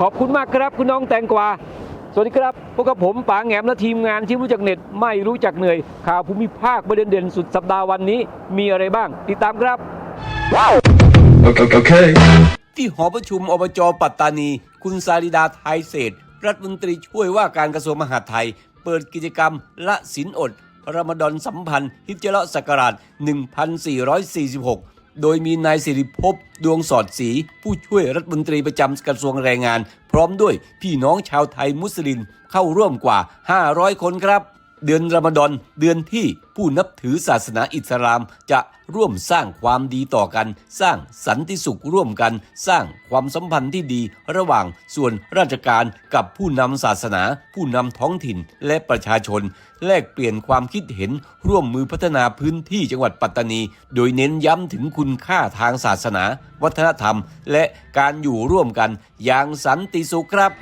ขอบคุณมากครับคุณน้องแตงกวา สวัสดีครับ พวกกับผมป๋าแหงมและทีมงานที่รู้จักเน็ต ไม่รู้จักเหนื่อย ข่าวภูมิภาคประเด็นเด่นสุดสัปดาห์วันนี้ มีอะไรบ้าง ติดตามครับ Okay. okay. ที่หอประชุมอบจปัตตานี คุณสาริดาไทยเศรษฐ์รัฐมนตรีช่วยว่าการกระทรวงมหาดไทย เปิดกิจกรรมละสินอดรมฎอนสัมพันธ์ฮิจเราะห์ศักราช 1446 โดยมีนายสิริภพดวงสอดศรีผู้ช่วยรัฐมนตรีประจำกระทรวงแรงงาน พร้อมด้วยพี่น้องชาวไทยมุสลิมเข้าร่วมกว่า 500 คนครับ เดือนรอมฎอนเดือนที่ผู้นับถือศาสนาอิสลาม จะร่วมสร้างความดีต่อกัน สร้างสันติสุขร่วมกัน สร้างความสัมพันธ์ที่ดี ระหว่างส่วนราชการกับผู้นำศาสนา ผู้นำท้องถิ่นและประชาชน แลกเปลี่ยนความคิดเห็นร่วมมือพัฒนาพื้นที่จังหวัดปัตตานี โดยเน้นย้ำถึงคุณค่าทางศาสนา วัฒนธรรม และการอยู่ร่วมกันอย่างสันติสุขครับ